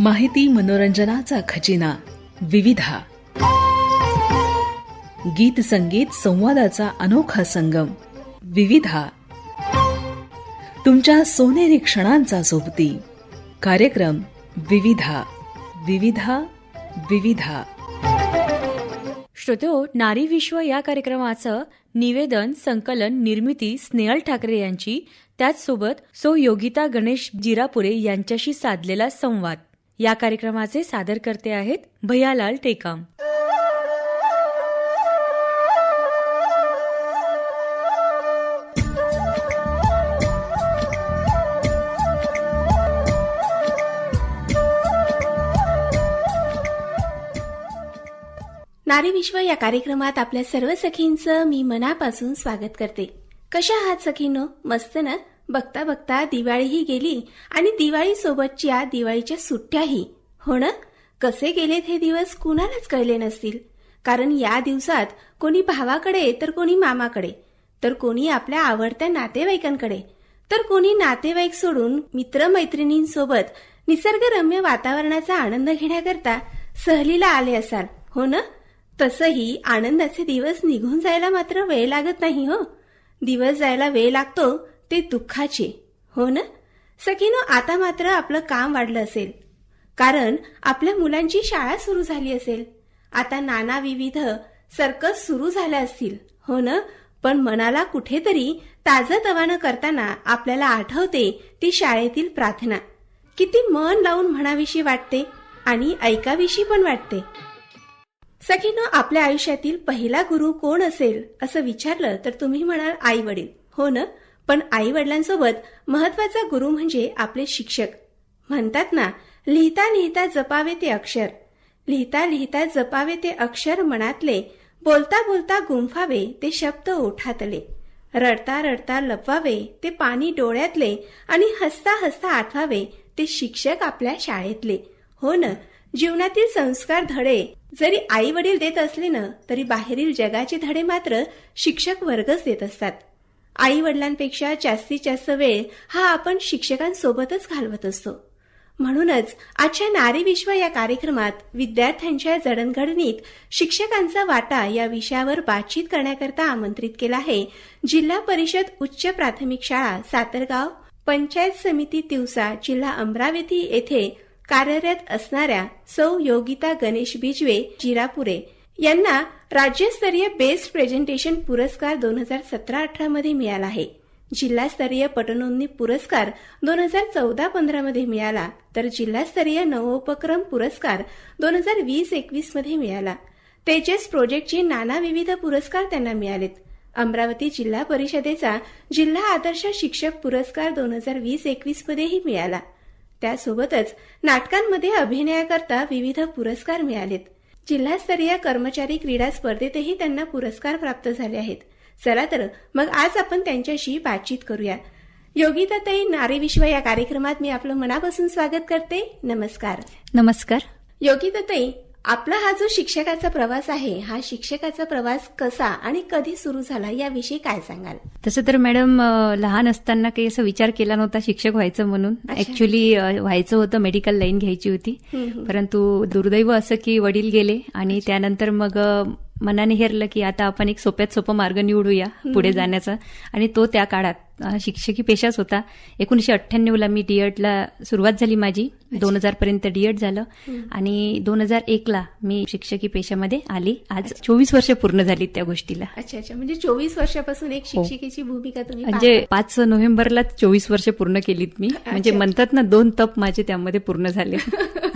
माहिती मनोरंजनाचा खजिना विविधा. गीत संगीत संवादाचा अनोखा संगम विविधा. तुमच्या सोनेरी क्षणांचा सोबती कार्यक्रम विविधा. विविधा विविधा. श्रोतो नारी विश्व या कार्यक्रमाचं निवेदन संकलन निर्मिती स्नेहल ठाकरे यांची त्याचसोबत सो योगिता गणेश जिरापुरे यांच्याशी साधलेला संवाद. या कार्यक्रमाचे सादर करते आहेत भैयालाल टेकाम. नारी विश्व या कार्यक्रमात आपल्या सर्व सखींचं मी मनापासून स्वागत करते. कशा आहात सखींनो? मस्त ना? बघता बघता दिवाळीही गेली आणि दिवाळीसोबतच्या दिवाळीच्या सुट्ट्याही. हो ना? कसे गेलेत हे दिवस कुणालाच कळले नसतील. कारण या दिवसात कोणी भावाकडे तर कोणी मामाकडे. तर कोणी आपल्या आवडत्या नातेवाईकांकडे. तर कोणी नातेवाईक सोडून मित्रमैत्रिणींसोबत निसर्गरम्य वातावरणाचा आनंद घेण्याकरता सहलीला आले असाल. हो ना? तसंही आनंदाचे दिवस निघून जायला मात्र वेळ लागत नाही हो. दिवस जायला वेळ लागतो ते दुःखाचे हो ना? सखीनो आता मात्र आपलं काम वाढलं असेल. कारण आपल्या मुलांची शाळा सुरू झाली असेल. आता नाना विविध सर्कस सुरू झाल्या असतील हो ना? पण मनाला कुठेतरी ताजं तवानं करताना आपल्याला आठवते ती शाळेतील प्रार्थना. किती मन लावून म्हणाविषयी वाटते आणि ऐकाविषयी पण वाटते. सखीनं आपल्या आयुष्यातील पहिला गुरु कोण असेल असं विचारलं तर तुम्ही म्हणाल आई वडील हो ना? पण आई वडिलांसोबत महत्त्वाचा गुरु म्हणजे आपले शिक्षक. म्हणतात ना लिहिता लिहिता जपावे ते अक्षर. लिहिता लिहिता जपावे ते अक्षर मनातले बोलता बोलता गुंफावे ते शब्द ओठातले. रडता रडता लपवावे ते पाणी डोळ्यातले आणि हसता हसता आठवावे ते शिक्षक आपल्या शाळेतले. हो ना जीवनातील संस्कार धडे. जरी आई वडील देत असले ना तरी बाहेरील जगाचे धडे मात्र शिक्षक वर्गच देत असतात. आई वडिलांपेक्षा जास्तीत जास्त वेळ हा आपण शिक्षकांसोबतच घालवत असतो. म्हणूनच आजच्या नारी विश्व या कार्यक्रमात विद्यार्थ्यांच्या जडणघडणीत शिक्षकांचा वाटा या विषयावर बातचीत करण्याकरता आमंत्रित केला आहे जिल्हा परिषद उच्च प्राथमिक शाळा सातरगाव पंचायत समिती तिवसा जिल्हा अमरावती येथे कार्यरत असणाऱ्या सौ योगिता गणेश बिजवे जिरापुरे यांना राज्यस्तरीय बेस्ट प्रेझेंटेशन पुरस्कार दोन हजार सतरा अठरा मध्ये मिळाला आहे. जिल्हास्तरीय पटनोंदणी पुरस्कार दोन हजार चौदा पंधरा मध्ये मिळाला तर जिल्हास्तरीय नवोपक्रम पुरस्कार दोन हजार वीस एकवीसमध्ये मिळाला. तेजस प्रोजेक्टचे नाना विविध पुरस्कार त्यांना मिळालेत. अमरावती जिल्हा परिषदेचा जिल्हा आदर्श शिक्षक पुरस्कार दोन हजार वीस एकवीस मध्येही मिळाला. त्यासोबतच नाटकांमध्ये अभिनयाकरता विविध पुरस्कार मिळालेत. जिल्हास्तरीय कर्मचारी क्रीडा स्पर्धेतही त्यांना पुरस्कार प्राप्त झाले आहेत. चला तर मग आज आपण त्यांच्याशी बातचीत करूया. योगिताताई नारी विश्व या कार्यक्रमात मी आपलं मनापासून स्वागत करते. नमस्कार. नमस्कार. योगिताताई आपला हा जो शिक्षकाचा प्रवास आहे हा शिक्षकाचा प्रवास कसा आणि कधी सुरू झाला याविषयी काय सांगाल? तसं तर मॅडम लहान असताना काही असं विचार केला नव्हता शिक्षक व्हायचं म्हणून. ऍक्च्युली व्हायचं होतं मेडिकल लाईन घ्यायची होती. परंतु दुर्दैव असं की वडील गेले आणि त्यानंतर मग मनाने हेरलं की आता आपण एक सोप्यात सोपा मार्ग निवडूया पुढे जाण्याचा. आणि तो त्या काळात शिक्षकी पेशाच होता. एकोणीशे अठ्ठ्याण्णवला मी डीएडला सुरुवात झाली माझी. दोन हजार पर्यंत डीएड झालं. आणि दोन हजार एकला मी शिक्षकी पेशामध्ये आली. आज चोवीस वर्ष पूर्ण झाली त्या गोष्टीला. अच्छा अच्छा. म्हणजे चोवीस वर्षापासून एक हो. शिक्षिकेची भूमिका तुम्ही म्हणजे पाच नोव्हेंबरला चोवीस वर्ष पूर्ण केलीत मी. म्हणजे म्हणतात ना दोन तप माझे त्यामध्ये पूर्ण झाले.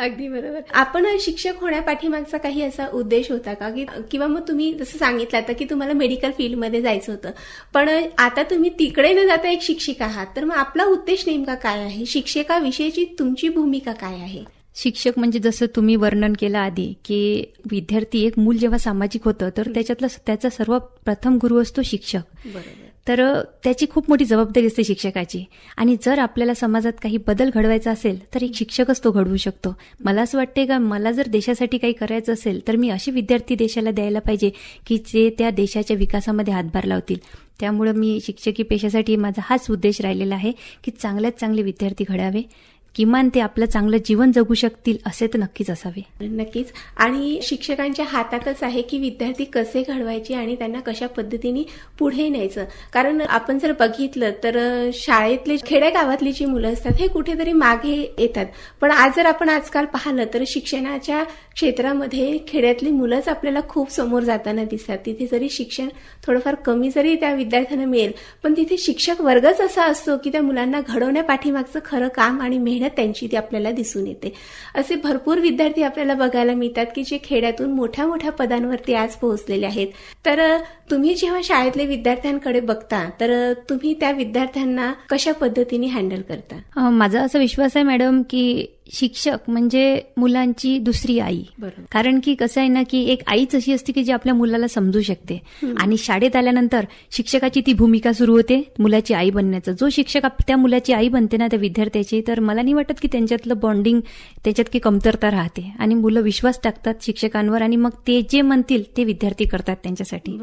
अगदी बरोबर. आपण शिक्षक होण्यापाठीमागचा काही असा उद्देश होता का? की किंवा मग तुम्ही जसं सांगितलं आता की तुम्हाला मेडिकल फील्डमध्ये जायचं होतं. पण आता तुम्ही तिकडे न जाता एक शिक्षिका आहात. तर मग आपला उद्देश नेमका काय आहे? शिक्षकाविषयीची तुमची भूमिका काय आहे? शिक्षक म्हणजे जसं तुम्ही वर्णन केलं आधी की विद्यार्थी एक मूल जेव्हा सामाजिक होतं तर त्याच्यातला त्याचा सर्व प्रथम गुरु असतो शिक्षक. बरोबर. तर त्याची खूप मोठी जबाबदारी असते शिक्षकाची. आणि जर आपल्याला समाजात काही बदल घडवायचा असेल तर एक शिक्षकच तो घडवू शकतो. मला असं वाटते का मला जर देशासाठी काही करायचं असेल तर मी असे विद्यार्थी देशाला द्यायला पाहिजे की जे त्या देशाच्या विकासामध्ये हातभार लावतील. त्यामुळं मी शिक्षकी पेशासाठी माझा हाच उद्देश राहिलेला आहे की चांगल्यात चांगले विद्यार्थी घडावे. किमान ते आपलं चांगलं जीवन जगू शकतील असे तर नक्कीच असावे. नक्कीच. आणि शिक्षकांच्या हातातच आहे की विद्यार्थी कसे घडवायचे आणि त्यांना कशा पद्धतीने पुढे न्यायचं. कारण आपण जर बघितलं तर शाळेतले खेडेगावातली जी मुलं असतात हे कुठेतरी मागे येतात. पण आज जर आपण आजकाल पाहिलं तर शिक्षणाच्या क्षेत्रामध्ये खेड्यातली मुलंच आपल्याला खूप समोर जाताना दिसतात. तिथे जरी शिक्षण थोडंफार कमी जरी त्या विद्यार्थ्यांना मिळेल पण तिथे शिक्षक वर्गच असा असतो की त्या मुलांना घडवण्यापाठीमागचं खरं काम आणि मेहनत त्यांची ती आपल्याला दिसून येते. असे भरपूर विद्यार्थी आपल्याला बघायला मिळतात की जे खेड्यातून मोठ्या मोठ्या पदांवरती आज पोहोचलेले आहेत. तर तुम्ही जेव्हा शाळेतले विद्यार्थ्यांकडे बघता तर तुम्ही त्या विद्यार्थ्यांना कशा पद्धतीने हँडल करता? माझा असा विश्वास आहे मॅडम की शिक्षक म्हणजे मुलांची दुसरी आई. कारण की कसं आहे ना की एक आईच अशी असते की जी आपल्या मुलाला समजू शकते. आणि शाळेत आल्यानंतर शिक्षकाची ती भूमिका सुरू होते मुलाची आई बनण्याचं. जो शिक्षक त्या मुलाची आई बनते ना त्या विद्यार्थ्याची तर मला नाही वाटत की त्यांच्यातलं बॉन्डिंग त्याच्यात की कमतरता राहते. आणि मुलं विश्वास टाकतात शिक्षकांवर आणि मग ते जे म्हणतील ते विद्यार्थी करतात त्यांच्यासाठी.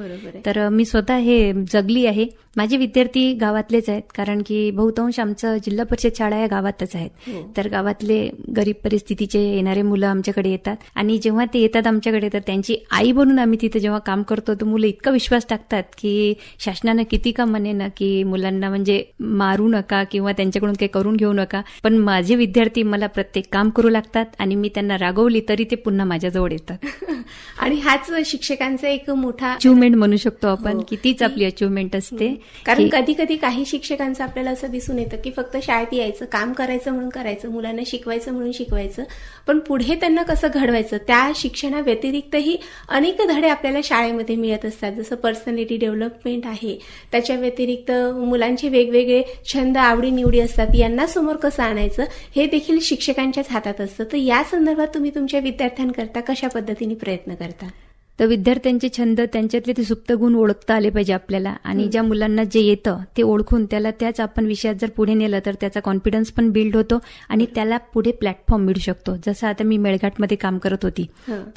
तर मी स्वतः हे जगली आहे. माझे विद्यार्थी गावातलेच आहेत कारण की बहुतांश आमचं जिल्हा परिषद शाळा या गावातच आहेत. हो. तर गावातले गरीब परिस्थितीचे येणारे मुलं आमच्याकडे येतात. आणि जेव्हा ते येतात आमच्याकडे तर त्यांची आई बनून आम्ही तिथे जेव्हा काम करतो तर मुलं इतका विश्वास टाकतात की शासनानं किती का म्हणे ना की मुलांना म्हणजे मारू नका किंवा त्यांच्याकडून काही करून घेऊ नका. पण माझे विद्यार्थी मला प्रत्येक काम करू लागतात आणि मी त्यांना रागवली तरी ते पुन्हा माझ्याजवळ येतात. आणि हाच शिक्षकांचा एक मोठा अचिव्हमेंट म्हणू शकतो आपण हो. की तीच आपली अचिव्हमेंट असते. कारण कधी कधी काही शिक्षकांचं आपल्याला असं दिसून येतं की फक्त शाळेत यायचं काम करायचं म्हणून करायचं मुलांना शिकवायचं म्हणून शिकवायचं. पण पुढे त्यांना कसं घडवायचं? त्या शिक्षणा व्यतिरिक्तही अनेक धडे आपल्याला शाळेमध्ये मिळत असतात. जसं पर्सनॅलिटी डेव्हलपमेंट आहे. त्याच्या व्यतिरिक्त मुलांचे वेगवेगळे छंद आवडी निवडी असतात. यांना समोर कसं आणायचं? हे देखील शिक्षकांच्याच हातात असतं. तर या संदर्भात तुम्ही तुमच्या विद्यार्थ्यांकरता कशा पद्धतीने प्रयत्न करता? तर विद्यार्थ्यांचे छंद त्यांच्यातले ते सुप्त गुण ओळखता आले पाहिजे आपल्याला. आणि ज्या मुलांना जे येतं ते ओळखून त्याला त्याच आपण विषयात जर पुढे नेलं तर त्याचा कॉन्फिडन्स पण बिल्ड होतो आणि त्याला पुढे प्लॅटफॉर्म मिळू शकतो. जसं आता मी मेळघाटमध्ये काम करत होती.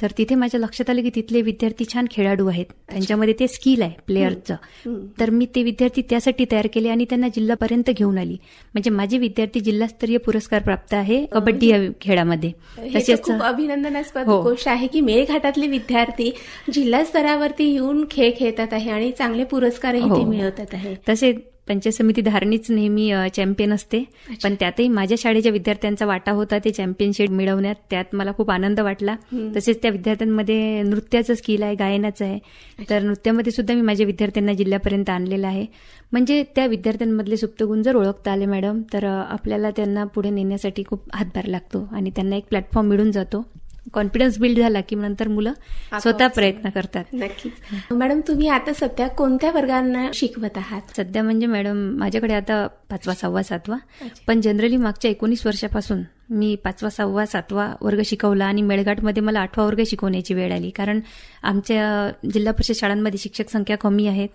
तर तिथे माझ्या लक्षात आलं की तिथले विद्यार्थी छान खेळाडू आहेत. त्यांच्यामध्ये ते स्किल आहे प्लेअरचं. तर मी ते विद्यार्थी त्यासाठी तयार केले आणि त्यांना जिल्हापर्यंत घेऊन आली. म्हणजे माझे विद्यार्थी जिल्हास्तरीय पुरस्कार प्राप्त आहे कबड्डी या खेळामध्ये. तसेच अभिनंदनास्पद हो. गोष्ट आहे की मेळघाटातले विद्यार्थी जिल्हा स्तरावरती येऊन खेळ खेळतात आहे आणि चांगले पुरस्कारही हो. ते मिळवतात आहे. तसे पंचायत समिती धारणीच नेहमी चॅम्पियन असते. पण त्यातही माझ्या शाळेच्या विद्यार्थ्यांचा वाटा होता ते चॅम्पियनशिप मिळवण्यात. त्यात मला खूप आनंद वाटला. तसेच त्या विद्यार्थ्यांमध्ये नृत्याचं स्किल आहे गायनाचं आहे. तर नृत्यामध्ये सुद्धा मी माझ्या विद्यार्थ्यांना जिल्ह्यापर्यंत आणलेलं आहे. म्हणजे त्या विद्यार्थ्यांमधले सुप्त गुण जर ओळखता आले मॅडम तर आपल्याला त्यांना पुढे नेण्यासाठी खूप हातभार लागतो आणि त्यांना एक प्लॅटफॉर्म मिळून जातो. कॉन्फिडन्स बिल्ड झाला की नंतर मुलं स्वतः प्रयत्न करतात. नक्कीच. मॅडम तुम्ही आता सध्या कोणत्या वर्गांना शिकवत आहात? सध्या म्हणजे मॅडम माझ्याकडे आता पाचवा सहावा सातवा. पण जनरली मागच्या एकोणीस वर्षापासून मी पाचवा सहावा सातवा वर्ग शिकवला आणि मेळघाटमध्ये मला आठवा वर्ग शिकवण्याची वेळ आली. कारण आमच्या जिल्हा परिषद शाळांमध्ये शिक्षक संख्या कमी आहेत.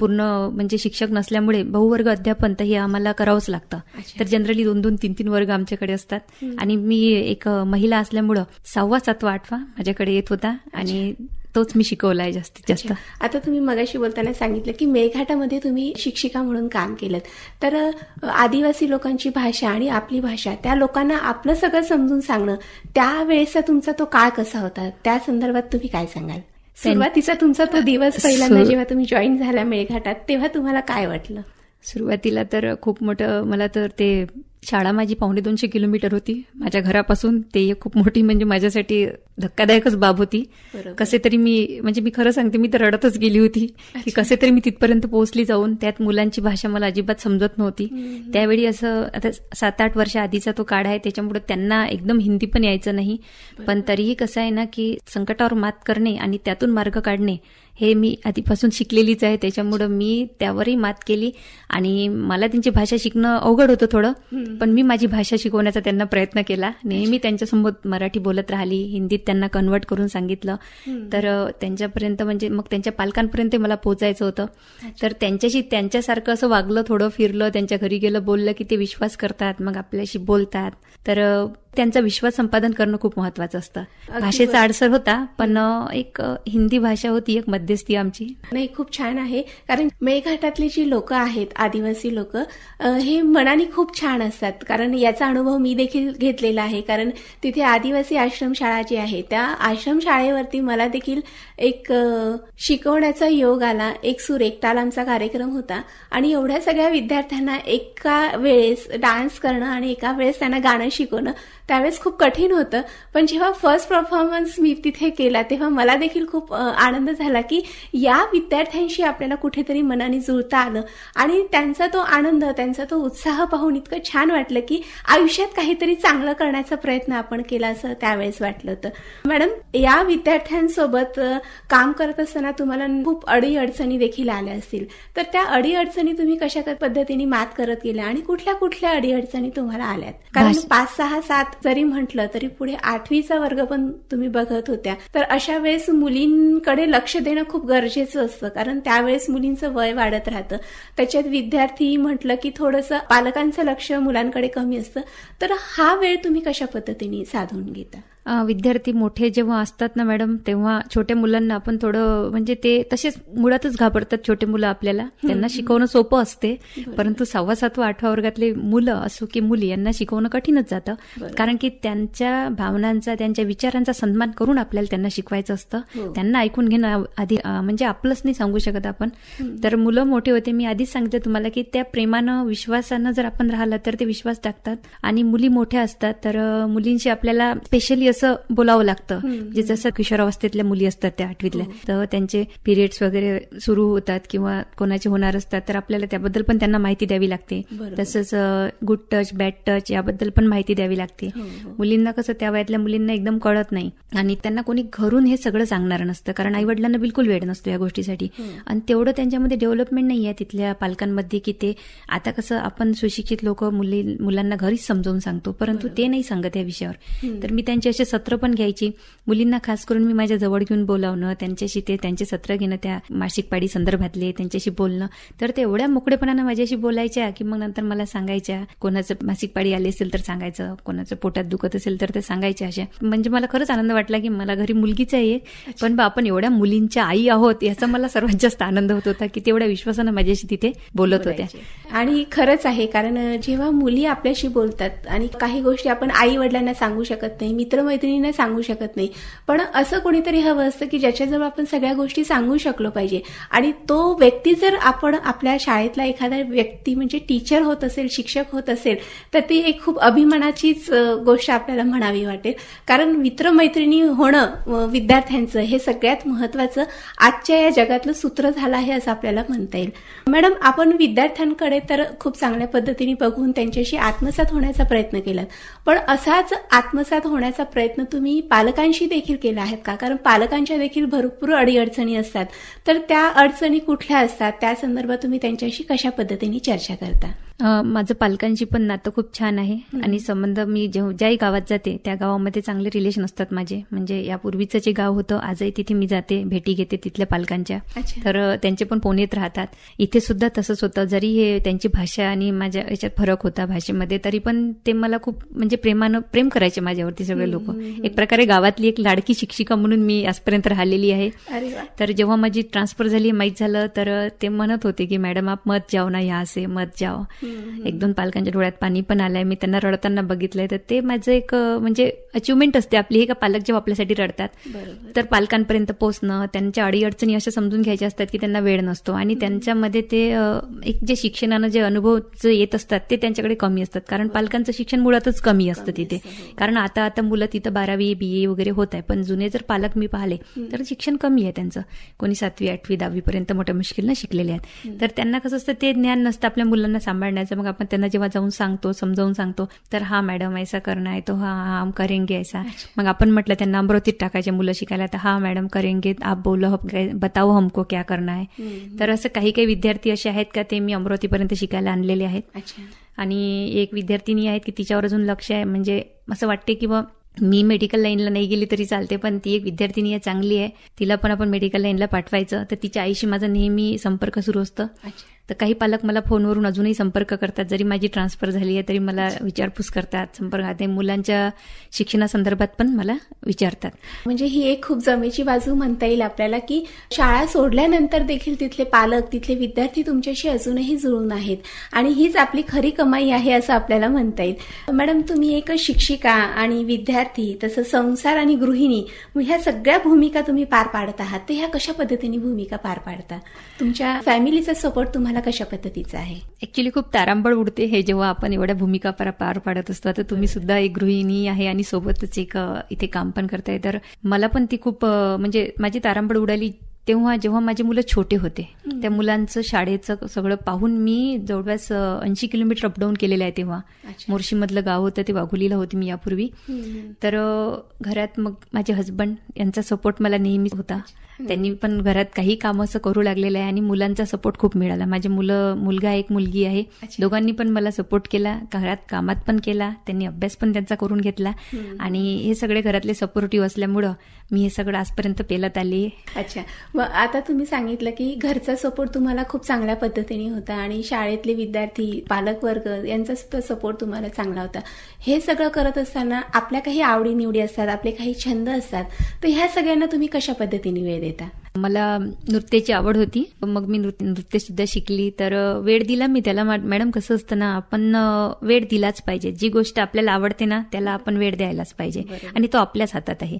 पूर्ण म्हणजे शिक्षक नसल्यामुळे बहुवर्ग अध्यापन तर हे आम्हाला करावंच लागतं. तर जनरली दोन दोन तीन तीन वर्ग आमच्याकडे असतात. आणि मी एक महिला असल्यामुळं सहावा सातवा आठवा माझ्याकडे येत होता. आणि तोच मी शिकवला आहे जास्तीत जास्त. आता तुम्ही मगाशी बोलताना सांगितलं की मेळघाटामध्ये तुम्ही शिक्षिका म्हणून काम केलं तर आदिवासी लोकांची भाषा आणि आपली भाषा त्या लोकांना आपलं सगळं समजून सांगणं त्यावेळेचा तुमचा तो काळ कसा होता? त्या संदर्भात तुम्ही काय सांगाल? सुरुवातीचा तुमचा तो दिवस पहिल्यांदा जेव्हा तुम्ही जॉईन झाला मेळघाटात तेव्हा तुम्हाला काय वाटलं? सुरुवातीला तर खूप मोठं मला तर ते शाळा माझी पावणे दोनशे किलोमीटर होती. माझ्या घरापासून ते एक खूप मोठी म्हणजे माझ्यासाठी धक्कादायकच बाब होती. कसे तरी मी म्हणजे मी खरं सांगते मी तर रडतच गेली होती की कसे तरी मी तिथपर्यंत पोहोचली जाऊन त्यात मुलांची भाषा मला अजिबात समजत नव्हती. त्यावेळी असं आता सात आठ वर्ष आधीचा तो काळ आहे त्याच्यामुळे त्यांना एकदम हिंदी पण यायचं नाही. पण तरीही कसं आहे ना की संकटावर मात करणे आणि त्यातून मार्ग काढणे हे मी आधीपासून शिकलेलीच आहे. त्याच्यामुळं मी त्यावरही मात केली आणि मला त्यांची भाषा शिकणं अवघड होतं थोडं. पण मी माझी भाषा शिकवण्याचा त्यांना प्रयत्न केला. नेहमी त्यांच्यासोबत मराठी बोलत राहिली. हिंदीत त्यांना कन्वर्ट करून सांगितलं. तर त्यांच्यापर्यंत म्हणजे मग त्यांच्या पालकांपर्यंत मला पोहोचायचं होतं. तर त्यांच्याशी त्यांच्यासारखं असं वागलं थोडं फिरलं त्यांच्या घरी गेलं बोललं की ते विश्वास करतात मग आपल्याशी बोलतात. तर त्यांचा विश्वास संपादन करणं खूप महत्वाचं असतं. भाषेचा. आडसर होता पण एक हिंदी भाषा होती एक मध्यस्थी आमची. नाही खूप छान आहे. कारण मेळघाटातली जी लोक आहेत आदिवासी लोक हे मनाने खूप छान असतात. कारण याचा अनुभव मी देखील घेतलेला आहे. कारण तिथे आदिवासी आश्रमशाळा जी आहे त्या आश्रमशाळेवरती मला देखील एक शिकवण्याचा योग आला एक सुरेख एक ताल आमचा कार्यक्रम होता. आणि एवढ्या सगळ्या विद्यार्थ्यांना एका वेळेस डान्स करणं आणि एका वेळेस त्यांना गाणं शिकवणं त्यावेळेस खूप कठीण होतं. पण जेव्हा फर्स्ट परफॉर्मन्स मी तिथे केला तेव्हा मला देखील खूप आनंद झाला की या विद्यार्थ्यांशी आपल्याला कुठेतरी मनाने जुळता आलं. आणि त्यांचा तो आनंद त्यांचा तो उत्साह पाहून इतकं छान वाटलं की आयुष्यात काहीतरी चांगलं करण्याचा प्रयत्न आपण केला असं त्यावेळेस वाटलं होतं. मॅडम या विद्यार्थ्यांसोबत काम करत असताना तुम्हाला खूप अडी अडचणी देखील आल्या असतील. तर त्या अडी अडचणी तुम्ही कशा पद्धतीने मात करत गेल्या आणि कुठल्या कुठल्या अडी अडचणी तुम्हाला आल्यात? कारण पाच सहा सात जरी म्हटलं तरी पुढे आठवीचा वर्ग पण तुम्ही बघत होत्या. तर अशा वेळेस मुलींकडे लक्ष देणं खूप गरजेचं असतं. कारण त्यावेळेस मुलींचं वय वाढत राहतं. त्याच्यात विद्यार्थी म्हटलं की थोडंसं पालकांचं लक्ष मुलांकडे कमी असतं. तर हा वेळ तुम्ही कशा पद्धतीने साधून घेता? विद्यार्थी मोठे जेव्हा असतात ना मॅडम तेव्हा छोट्या मुलांना आपण थोडं म्हणजे ते तसेच मुळातच घाबरतात छोटे मुलं आपल्याला. त्यांना शिकवणं सोपं असते परंतु सहावा सातवा आठवा वर्गातले मुलं असो की मुली यांना शिकवणं कठीणच जातं. कारण की त्यांच्या भावनांचा त्यांच्या विचारांचा सन्मान करून आपल्याला त्यांना शिकवायचं असतं. हो. त्यांना ऐकून घेणं आधी म्हणजे आपलंच नाही सांगू शकत आपण. तर मुलं मोठे होते मी आधीच सांगते तुम्हाला की त्या प्रेमानं विश्वासानं जर आपण राहिलं तर ते विश्वास टाकतात. आणि मुली मोठ्या असतात तर मुलींशी आपल्याला स्पेशली असं बोलावं लागतं. म्हणजे जसं किशोरावस्थेतल्या मुली असतात त्या आठवीतल्या तर त्यांचे पिरियड्स वगैरे सुरू होतात किंवा कोणाचे होणार असतात तर आपल्याला त्याबद्दल पण त्यांना माहिती द्यावी लागते. तसंच गुड टच बॅड टच याबद्दल पण माहिती द्यावी लागते. हो, हो. मुलींना कसं त्या वयातल्या मुलींना एकदम कळत नाही. आणि त्यांना कोणी घरून हे सगळं सांगणार नसतं कारण आई वडिलांना बिलकुल वेळ नसतो या गोष्टीसाठी. आणि तेवढं त्यांच्यामध्ये डेव्हलपमेंट नाही आहे तिथल्या पालकांमध्ये की ते आता कसं आपण सुशिक्षित लोक मुली मुलांना घरीच समजावून सांगतो परंतु ते नाही सांगत या विषयावर. तर मी त्यांची असे सत्र पण घ्यायची. मुलींना खास करून मी माझ्या जवळ घेऊन बोलावणं त्यांच्याशी ते त्यांचे सत्र घेणं त्या मासिक पाळी संदर्भातले त्यांच्याशी बोलणं. तर ते एवढ्या मोकळेपणानं माझ्याशी बोलायच्या की मग नंतर मला सांगायच्या कोणाचं मासिक पाळी आली असेल तर सांगायचं कोणाचं पोटात दुखत असेल तर ते सांगायच्या अशा. म्हणजे मला खरंच आनंद वाटला की मला घरी मुलगीच आहे. पण बा आपण एवढ्या मुलींच्या आई आहोत याचा मला सर्वात जास्त आनंद होत होता की तेवढ्या विश्वासानं माझ्याशी तिथे बोलत होत्या. आणि खरंच आहे कारण जेव्हा मुली आपल्याशी बोलतात आणि काही गोष्टी आपण आई वडिलांना सांगू शकत नाही मित्रमैत्रिणींना सांगू शकत नाही. पण असं कोणीतरी हवं असतं की ज्याच्याजवळ आपण सगळ्या गोष्टी सांगू शकलो पाहिजे. आणि तो व्यक्ती जर आपण आपल्या शाळेतला एखादा व्यक्ती म्हणजे टीचर होत असेल शिक्षक होत असेल तर ती एक खूप अभिमानाचीच गोष्ट आपल्याला म्हणावी वाटेल. कारण मित्रमैत्रिणी होणं विद्यार्थ्यांचं हे सगळ्यात महत्वाचं आजच्या या जगातलं सूत्र झालं आहे असं आपल्याला म्हणता येईल. मॅडम आपण विद्यार्थ्यांकडे तर खूप चांगल्या पद्धतीने बघून त्यांच्याशी आत्मसात होण्याचा प्रयत्न केलात. पण असाच आत्मसात होण्याचा प्रयत्न प्रयत्न तुम्ही पालकांशी देखील केला आहेत का? कारण पालकांच्या देखील भरपूर अडीअडचणी असतात. तर त्या अडचणी कुठल्या असतात? त्या संदर्भात तुम्ही त्यांच्याशी कशा पद्धतीने चर्चा करता? माझं पालकांशी पण नातं खूप छान आहे. आणि संबंध मी जेव्हा ज्याही गावात जाते त्या गावामध्ये चांगले रिलेशन असतात माझे. म्हणजे यापूर्वीचं जे गाव होतं आजही तिथे मी जाते भेटी घेते तिथल्या पालकांच्या. तर त्यांचे पण फोन येत राहतात. इथे सुद्धा तसंच होतं. जरी हे त्यांची भाषा आणि माझ्या याच्यात फरक होता भाषेमध्ये तरी पण ते मला खूप म्हणजे प्रेमानं प्रेम करायचे माझ्यावरती सगळे लोक. एक प्रकारे गावातली एक लाडकी शिक्षिका म्हणून मी आजपर्यंत राहिलेली आहे. तर जेव्हा माझी ट्रान्सफर झाली माहीत झालं तर ते म्हणत होते की मॅडम आप मत जाओ ना यहाँ से मत जाओ. एक दोन पालकांच्या डोळ्यात पाणी पण आलंय. मी त्यांना रडताना बघितलंय. तर ते माझं एक म्हणजे अचिव्हमेंट असते आपली. हे का पालक जेव्हा आपल्यासाठी रडतात? तर पालकांपर्यंत पोहोचणं त्यांच्या अडीअडचणी अशा समजून घ्यायच्या असतात की त्यांना वेळ नसतो. आणि त्यांच्यामध्ये ते एक जे शिक्षणानं जे अनुभव जे येत असतात ते त्यांच्याकडे कमी असतात. कारण पालकांचं शिक्षण मुळातच कमी असतं तिथे. कारण आता आता मुलं तिथं बारावी बी ए वगैरे होत आहे. पण जुने जर पालक मी पाहिले तर शिक्षण कमी आहे त्यांचं. कोणी सातवी आठवी दहावी पर्यंत मोठ्या मुश्किलनं शिकलेले आहेत. तर त्यांना कसं असतं ते ज्ञान नसतं आपल्या मुलांना सांभाळण्याचं. मग आपण त्यांना जेव्हा जाऊन सांगतो समजावून सांगतो तर हा मॅडम ऐसा करना है तो हा हा हम करेंगे ऐसा. मग आपण म्हटलं त्यांना अमरावतीत टाकायचे मुलं शिकायला तर हा मॅडम करेंगे आप बोलो बताओ हमको क्या करना है तर असं काही काही विद्यार्थी असे आहेत का ते मी अमरावतीपर्यंत शिकायला आणलेले आहेत. आणि एक विद्यार्थिनी आहेत की तिच्यावर अजून लक्ष आहे म्हणजे असं वाटते की बा मी मेडिकल लाईनला नाही गेली तरी चालते पण ती एक विद्यार्थिनी आहे चांगली आहे. तिला पण आपण मेडिकल लाईनला पाठवायचं तर तिच्या आईशी माझा नेहमी संपर्क सुरू असतं. तर काही पालक मला फोनवरून अजूनही संपर्क करतात. जरी माझी ट्रान्सफर झाली आहे तरी मला विचारपूस करतात संपर्कात मुलांच्या शिक्षणासंदर्भात पण मला विचारतात. म्हणजे ही एक खूप जमेची बाजू म्हणता येईल आपल्याला की शाळा सोडल्यानंतर देखील तिथले पालक तिथले विद्यार्थी तुमच्याशी अजूनही जुळून आहेत. आणि हीच आपली खरी कमाई आहे असं आपल्याला म्हणता येईल. मॅडम तुम्ही एक शिक्षिका आणि विद्यार्थी तसं संसार आणि गृहिणी ह्या सगळ्या भूमिका तुम्ही पार पाडत आहात. तर ह्या कशा पद्धतीने भूमिका पार पाडता? तुमच्या फॅमिलीचा सपोर्ट तुम्हाला कशा पद्धतीचा आहे? ऍक्च्युली खूप तारांबळ उडते हे जेव्हा आपण एवढ्या भूमिका पार पार पाडत असतो. आता तुम्ही सुद्धा एक गृहिणी आहे आणि सोबतच एक इथे काम पण करताय. तर मला पण ती खूप म्हणजे माझी तारांबळ उडाली तेव्हा जेव्हा माझी मुलं छोटे होते. त्या मुलांचं शाळेचं सगळं पाहून मी जवळपास ऐंशी किलोमीटर अपडाऊन केलेलं आहे तेव्हा. मोर्शीमधलं गाव होतं ते वाघोलीला होती मी यापूर्वी. तर घरात मग माझे हस्बंड यांचा सपोर्ट मला नेहमीच होता. त्यांनी पण घरात काही काम असं करू लागलेलं आहे आणि मुलांचा सपोर्ट खूप मिळाला. माझे मुलं मुलगा एक मुलगी आहे. दोघांनी पण मला सपोर्ट केला. घरात कामात पण केला. त्यांनी अभ्यास पण त्यांचा करून घेतला. आणि हे सगळे घरातले सपोर्टिव्ह असल्यामुळं मी हे सगळं आजपर्यंत पेलत आली. अच्छा. मग आता तुम्ही सांगितलं की घरचा सपोर्ट तुम्हाला खूप चांगल्या पद्धतीने होता आणि शाळेतले विद्यार्थी पालक वर्ग यांचा सुद्धा सपोर्ट तुम्हाला चांगला होता. हे सगळं करत असताना आपल्या काही आवडीनिवडी असतात आपले काही छंद असतात. तर ह्या सगळ्यांना तुम्ही कशा पद्धतीने वेळ देता मला नृत्याची आवड होती. मग मी नृत्य सुद्धा शिकली. तर वेळ दिला मी त्याला. मॅडम कसं असतं ना आपण वेळ दिलाच पाहिजे. जी गोष्ट आपल्याला आवडते ना त्याला आपण वेळ द्यायलाच पाहिजे. आणि तो आपल्याच हातात आहे.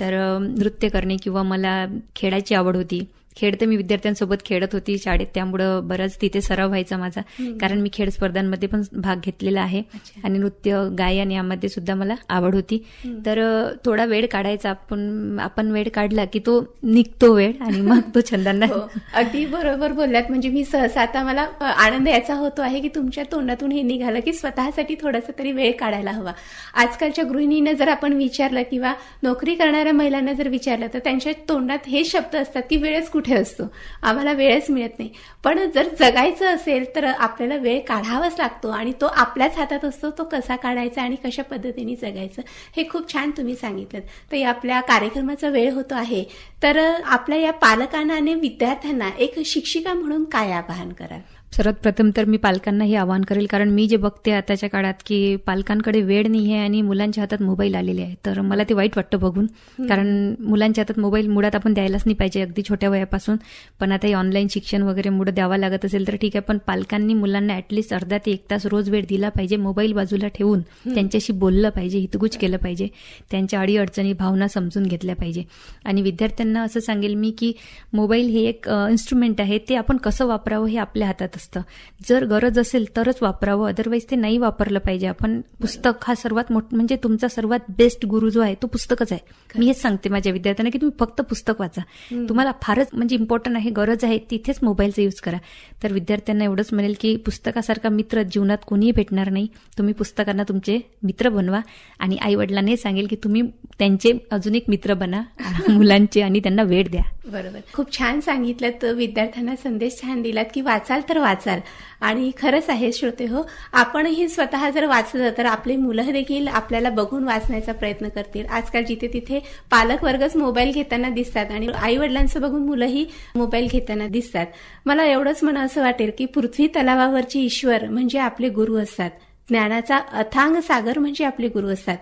तर नृत्य करणे किंवा मला खेळायची आवड होती. खेळ तर मी विद्यार्थ्यांसोबत खेळत होती शाळेत. त्यामुळं बराच तिथे सराव व्हायचा माझा. कारण मी खेळ स्पर्धांमध्ये पण भाग घेतलेला आहे. आणि नृत्य गायन यामध्ये सुद्धा मला आवड होती. तर थोडा वेळ काढायचा. आपण आपण वेळ काढला की तो निघतो वेळ आणि मग तो छंदांना हो. अगदी बरोबर बोललात. म्हणजे मी सहसा आता मला आनंद याचा होतो आहे की तुमच्या तोंडातून हे निघालं की स्वतःसाठी थोडासा तरी वेळ काढायला हवा. आजकालच्या गृहिणींना जर आपण विचारलं किंवा नोकरी करणाऱ्या महिलांना जर विचारलं तर त्यांच्या तोंडात हे शब्द असतात की वेळच कुठे असतो? आम्हाला वेळच मिळत नाही. पण जर जगायचं असेल तर आपल्याला वेळ काढावाच लागतो आणि तो आपल्याच हातात असतो तो कसा काढायचा आणि कशा पद्धतीने जगायचं हे खूप छान तुम्ही सांगितलं. तर या आपल्या कार्यक्रमाचा वेळ होतो आहे. तर आपल्या या पालकांना आणि विद्यार्थ्यांना एक शिक्षिका म्हणून काय आवाहन कराल? सर्वात प्रथम तर मी पालकांना हे आवाहन करेल कारण मी जे बघते आताच्या काळात की पालकांकडे वेळ नाही आहे आणि मुलांच्या हातात मोबाईल आलेले आहे तर मला ते वाईट वाटतं बघून कारण मुलांच्या हातात मोबाईल मुळात आपण द्यायलाच नाही पाहिजे अगदी छोट्या वयापासून. पण आता हे ऑनलाईन शिक्षण वगैरे मुळे द्यावा लागत असेल तर ठीक आहे पण पालकांनी मुलांना ऍटलिस्ट अर्धा ते एक तास रोज वेळ दिला पाहिजे मोबाईल बाजूला ठेवून त्यांच्याशी बोललं पाहिजे हितगुज केलं पाहिजे त्यांच्या अडीअडचणी भावना समजून घेतल्या पाहिजे. आणि विद्यार्थ्यांना असं सांगेल मी की मोबाईल हे एक इन्स्ट्रुमेंट आहे ते आपण कसं वापरावं हे आपल्या हातात असतं. जर गरज असेल तरच वापरावं अदरवाईज ते नाही वापरलं पाहिजे. आपण पुस्तक हा सर्वात मोठ म्हणजे तुमचा सर्वात बेस्ट गुरु जो आहे तो पुस्तकच आहे. मी हेच सांगते माझ्या विद्यार्थ्यांना की तुम्ही फक्त पुस्तक वाचा. तुम्हाला फारच म्हणजे इम्पॉर्टंट आहे गरज आहे तिथेच मोबाईलचा यूज करा. तर विद्यार्थ्यांना एवढंच म्हणेल की पुस्तकासारखा मित्र जीवनात कोणीही भेटणार नाही. तुम्ही पुस्तकांना तुमचे मित्र बनवा आणि आई वडिलांना सांगेल की तुम्ही त्यांचे अजून एक मित्र बना मुलांचे आणि त्यांना वेळ द्या. बरोबर. खूप छान सांगितलं तर विद्यार्थ्यांना संदेश छान दिलात की वाचाल तर वाचाल. आणि खरंच आहे श्रोते हो आपणही स्वतः जर वाचलं तर आपले मुलं देखील आपल्याला बघून वाचण्याचा प्रयत्न करतील. आजकाल जिथे तिथे पालक वर्गच मोबाईल घेताना दिसतात आणि आई वडिलांचं बघून मुलंही मोबाईल घेताना दिसतात. मला एवढंच म्हणा असं वाटेल की पृथ्वी तलावावरचे ईश्वर म्हणजे आपले गुरु असतात. ज्ञानाचा अथांग सागर म्हणजे आपले गुरु असतात.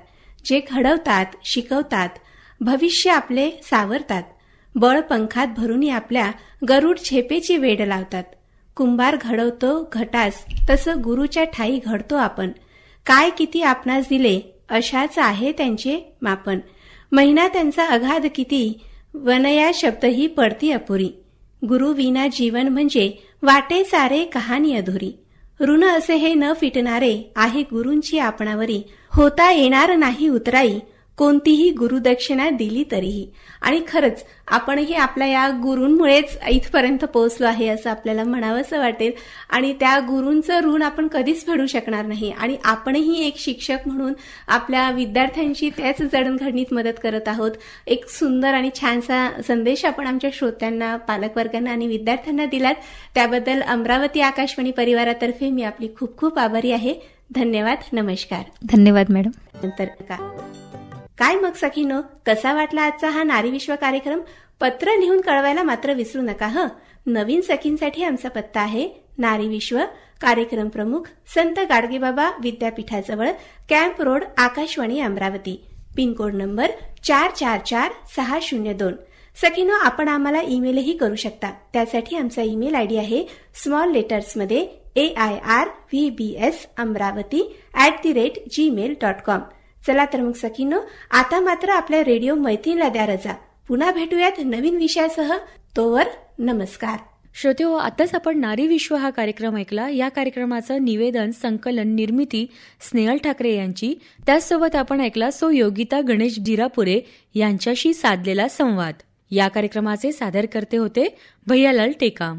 जे घडवतात शिकवतात भविष्य आपले सावरतात. बळ पंखात भरून आपल्या गरुड झेपेची वेड लावतात. कुंभार घडवतो घटास तसं गुरुच्या ठाई घडतो आपण. काय किती आपणास दिले अशाच आहे त्यांचे मापन. महिना त्यांचा अगाध किती वनया शब्द ही पडती अपुरी. गुरु विना जीवन म्हणजे वाटे सारे कहाणी अधुरी. ऋण असे हे न फिटणारे आहे गुरूंची आपणावरी. होता येणार नाही उतराई कोणतीही गुरुदक्षिणा दिली तरीही. आणि खरंच आपणही आपल्या या गुरूंमुळेच इथपर्यंत पोहोचलो आहे असं आपल्याला म्हणावंसं वाटेल. आणि त्या गुरूंचं ऋण आपण कधीच फेडू शकणार नाही. आणि आपणही एक शिक्षक म्हणून आपल्या विद्यार्थ्यांची त्याच जडणघडणीत मदत करत आहोत. एक सुंदर आणि छानसा संदेश आपण आमच्या श्रोत्यांना पालकवर्गांना आणि विद्यार्थ्यांना दिलात. त्याबद्दल अमरावती आकाशवाणी परिवारातर्फे मी आपली खूप खूप आभारी आहे. धन्यवाद. नमस्कार. धन्यवाद मॅडम. नंतर का? काय मग सखीनो? कसा वाटला आजचा हा नारी विश्व कार्यक्रम? पत्र लिहून कळवायला मात्र विसरू नका हं? नवीन सखींसाठी आमचा पत्ता आहे नारी विश्व कार्यक्रम प्रमुख संत Gadgebaba विद्यापीठाजवळ camp road Akashvani Amravati. Pincode number चार चार चार सहा शून्य दोन. सखीनो आपण आम्हाला ईमेलही करू शकता. त्यासाठी आमचा ईमेल आयडी आहे small लेटर्समध्ये A I R V B S Amravati at the rate Gmail dot com चला तर मग सखीनो आता मात्र आपल्या रेडिओ मैत्रीला द्या रजा. पुन्हा भेटूयात नवीन विषयासह. तोवर नमस्कार. श्रोते हो आताच आपण नारी विश्व हा कार्यक्रम ऐकला. या कार्यक्रमाचं निवेदन संकलन निर्मिती स्नेहल ठाकरे यांची. त्याचसोबत आपण ऐकला सो योगिता गणेश जिरापुरे यांच्याशी साधलेला संवाद. या कार्यक्रमाचे सादरकर्ते होते भैयालाल टेकाम.